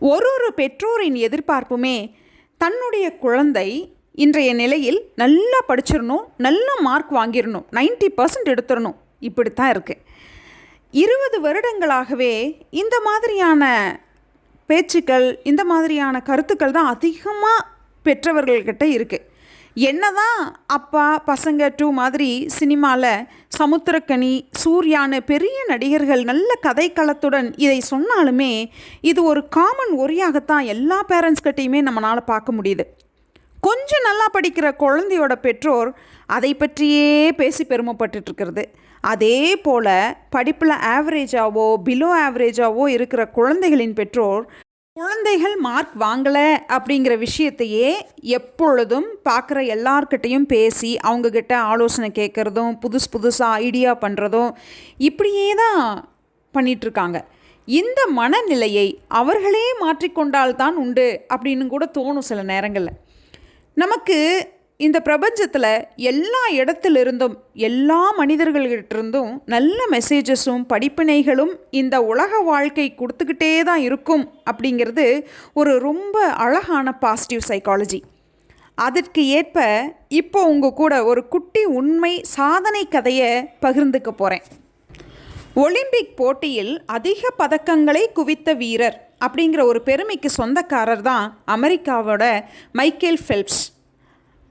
ஒரு ஒரு பெற்றோரின் எதிர்பார்ப்புமே தன்னுடைய குழந்தை இன்றைய நிலையில் நல்லா படிச்சிடணும் நல்ல மார்க் வாங்கிடணும் 90% பர்சன்ட் எடுத்துடணும் இப்படித்தான் இருக்குது இருபது வருடங்களாகவே இந்த மாதிரியான பேச்சுக்கள் இந்த மாதிரியான கருத்துக்கள் தான் அதிகமாக பெற்றவர்கள்கிட்ட இருக்குது என்னதான் அப்பா பசங்க டூ மாதிரி சினிமாவில் சமுத்திரக்கனி சூர்யானு பெரிய நடிகர்கள் நல்ல கதைக்களத்துடன் இதை சொன்னாலுமே இது ஒரு காமன் ஒரியாகத்தான் எல்லா பேரண்ட்ஸ்கிட்டையுமே நம்மளால் பார்க்க முடியுது. கொஞ்சம் நல்லா படிக்கிற குழந்தையோட பெற்றோர் அதை பற்றியே பேசி பெருமைப்பட்டுட்டு இருக்கிறது அதே போல் படிப்பில் ஆவரேஜாவோ பிலோ ஆவரேஜாவோ இருக்கிற குழந்தைகளின் பெற்றோர் குழந்தைகள் மார்க் வாங்கலை அப்படிங்கிற விஷயத்தையே எப்பொழுதும் பார்க்குற எல்லார்கிட்டையும் பேசி அவங்கக்கிட்ட ஆலோசனை கேட்குறதும் புதுசு புதுசாக ஐடியா பண்ணுறதும் இப்படியே தான் பண்ணிகிட்ருக்காங்க இந்த மனநிலையை அவர்களே மாற்றிக்கொண்டால்தான் உண்டு அப்படின்னு கூட தோணும் சில நேரங்களில். நமக்கு இந்த பிரபஞ்சத்தில் எல்லா இடத்திலிருந்தும் எல்லா மனிதர்கள்கிட்டிருந்தும் நல்ல மெசேஜஸும் படிப்பினைகளும் இந்த உலக வாழ்க்கை கொடுத்துக்கிட்டே தான் இருக்கும் அப்படிங்கிறது ஒரு ரொம்ப அழகான பாசிட்டிவ் சைக்காலஜி அதற்கு ஏற்ப இப்போ உங்கள் கூட ஒரு குட்டி உண்மை சாதனை கதையை பகிர்ந்துக்க போகிறேன் ஒலிம்பிக் போட்டியில் அதிக பதக்கங்களை குவித்த வீரர் அப்படிங்கிற ஒரு பெருமைக்கு சொந்தக்காரர் தான் அமெரிக்காவோட மைக்கேல் ஃபெல்ப்ஸ்.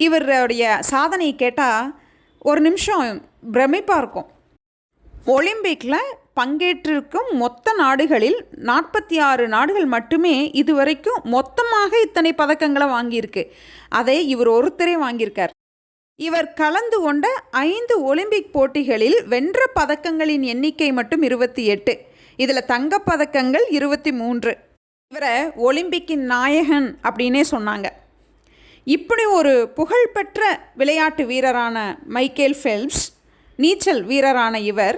இவருடைய சாதனையை கேட்டால் ஒரு நிமிஷம் பிரமிப்பாக இருக்கும். ஒலிம்பிக்கில் பங்கேற்றிருக்கும் மொத்த நாடுகளில் நாற்பத்தி ஆறு நாடுகள் மட்டுமே இதுவரைக்கும் மொத்தமாக இத்தனை பதக்கங்களை வாங்கியிருக்கு. அதை இவர் ஒருத்தரே வாங்கியிருக்கார். இவர் கலந்து கொண்ட ஐந்து ஒலிம்பிக் போட்டிகளில் வென்ற பதக்கங்களின் எண்ணிக்கை மட்டும் இருபத்தி எட்டு. இதில் தங்கப்பதக்கங்கள் இருபத்தி மூன்று. இவரை ஒலிம்பிக்கின் நாயகன் அப்படின்னே சொன்னாங்க. இப்படி ஒரு புகழ்பெற்ற விளையாட்டு வீரரான மைக்கேல் ஃபெல்ப்ஸ் நீச்சல் வீரரான இவர்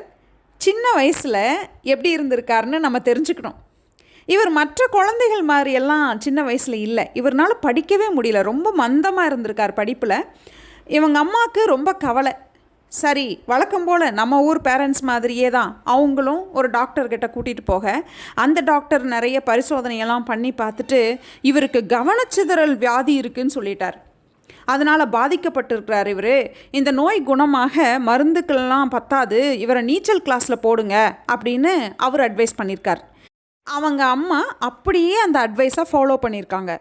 சின்ன வயசில் எப்படி இருந்திருக்காருன்னு நம்ம தெரிஞ்சுக்கணும். இவர் மற்ற குழந்தைகள் மாதிரியெல்லாம் சின்ன வயசில் இல்லை. இவர்னால் படிக்கவே முடியல. ரொம்ப மந்தமாக இருந்திருக்கார் படிப்பில். இவங்க அம்மாவுக்கு ரொம்ப கவலை. சரி வழக்கம் போல் நம்ம ஊர் பேரண்ட்ஸ் மாதிரியே தான் அவங்களும் ஒரு டாக்டர்கிட்ட கூட்டிகிட்டு போக அந்த டாக்டர் நிறைய பரிசோதனையெல்லாம் பண்ணி பார்த்துட்டு இவருக்கு கவனச்சிதறல் வியாதி இருக்குன்னு சொல்லிட்டார். அதனால் பாதிக்கப்பட்டிருக்கிறார் இவர். இந்த நோய் குணமாக மருந்துக்கள்லாம் பத்தாது இவரை நீச்சல் கிளாஸில் போடுங்க அப்படின்னு அவர் அட்வைஸ் பண்ணியிருக்கார் அவங்க அம்மா அப்படியே அந்த அட்வைஸை ஃபாலோ பண்ணியிருக்காங்க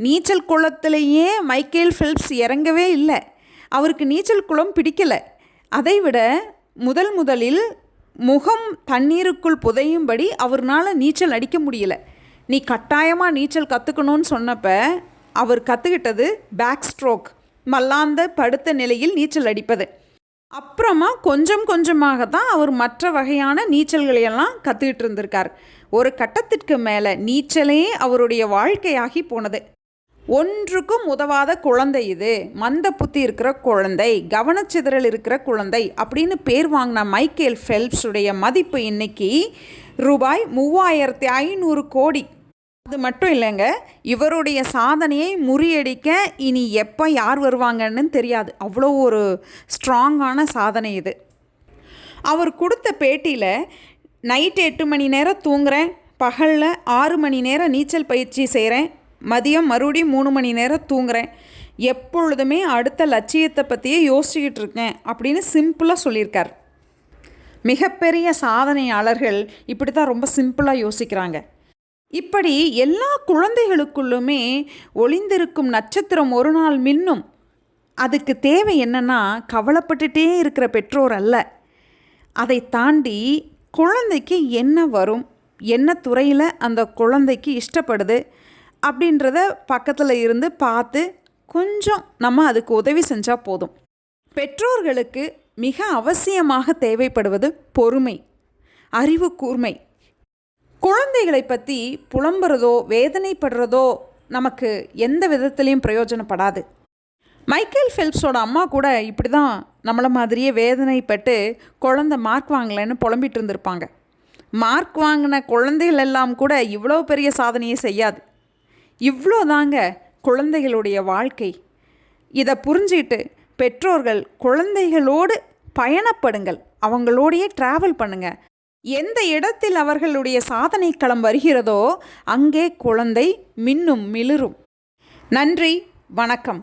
நீச்சல் குளத்திலேயே மைக்கேல் ஃபில்ப்ஸ் இறங்கவே இல்லை. அவருக்கு நீச்சல் குளம் பிடிக்கலை. அதைவிட முதல் முதலில் முகம் தண்ணீருக்குள் புதையும்படி அவர்னால் நீச்சல் அடிக்க முடியல. நீ கட்டாயமாக நீச்சல் கற்றுக்கணும்னு சொன்னப்போ அவர் கற்றுக்கிட்டது பேக் ஸ்ட்ரோக் மல்லாந்த படுத்த நிலையில் நீச்சல் அடிப்பது. அப்புறமா கொஞ்சம் கொஞ்சமாக தான் அவர் மற்ற வகையான நீச்சல்களையெல்லாம் கற்றுக்கிட்டு இருந்திருக்கார். ஒரு கட்டத்திற்கு மேலே நீச்சலே அவருடைய வாழ்க்கையாகி போனது. ஒன்றுக்கும் உதவாத குழந்தை இது. மந்த புத்தி இருக்கிற குழந்தை கவனச்சிதறல் இருக்கிற குழந்தை அப்படின்னு பேர் வாங்கின மைக்கேல் ஃபெல்ப்ஸுடைய மதிப்பு இன்னைக்கு ரூபாய் மூவாயிரத்தி ஐநூறு கோடி. அது மட்டும் இல்லைங்க இவருடைய சாதனையை முறியடிக்க இனி எப்போ யார் வருவாங்கன்னு தெரியாது. அவ்வளோ ஒரு ஸ்ட்ராங்கான சாதனை இது. அவர் கொடுத்த பேட்டியில் நைட் எட்டு மணி நேரம் தூங்குறேன் பகலில் ஆறு மணி நேரம் நீச்சல் பயிற்சி செய்கிறேன் மதியம் மறுபடியும் மூணு மணி நேரம் தூங்குறேன். எப்பொழுதுமே அடுத்த லட்சியத்தை பற்றியே யோசிச்சுக்கிட்டு இருக்கேன் அப்படின்னு சிம்பிளாக சொல்லியிருக்கார். மிகப்பெரிய சாதனையாளர்கள் இப்படி தான் ரொம்ப சிம்பிளாக யோசிக்கிறாங்க. இப்படி எல்லா குழந்தைகளுக்குள்ளுமே ஒளிந்திருக்கும் நட்சத்திரம் ஒரு நாள் மின்னும். அதுக்கு தேவை என்னன்னா கவலைப்பட்டுட்டே இருக்கிற பெற்றோர் அல்ல. அதை தாண்டி குழந்தைக்கு என்ன வரும்? என்ன துறையில் அந்த குழந்தைக்கு இஷ்டப்படுது? அப்படின்றத பக்கத்தில் இருந்து பார்த்து கொஞ்சம் நம்ம அதுக்கு உதவி செஞ்சால் போதும். பெற்றோர்களுக்கு மிக அவசியமாக தேவைப்படுவது பொறுமை அறிவு கூர்மை. குழந்தைகளை பற்றி புலம்புறதோ வேதனைப்படுறதோ நமக்கு எந்த விதத்துலேயும் பிரயோஜனப்படாது. மைக்கேல் ஃபெல்ப்ஸோட அம்மா கூட இப்படி தான் நம்மளை மாதிரியே வேதனைப்பட்டு குழந்த மார்க் வாங்கலைன்னு புலம்பிட்டு இருந்திருப்பாங்க. மார்க் வாங்கின குழந்தைகள் எல்லாம் கூட இவ்வளோ பெரிய சாதனையை செய்யாது. இவ்வளோ தாங்க குழந்தைகளுடைய வாழ்க்கை. இதை புரிஞ்சுக்கிட்டு பெற்றோர்கள் குழந்தைகளோடு பயணப்படுங்கள். அவங்களோடையே ட்ராவல் பண்ணுங்கள் எந்த இடத்தில் அவர்களுடைய சாதனை களம் வருகிறதோ அங்கே குழந்தை மின்னும் மிளிரும். நன்றி வணக்கம்.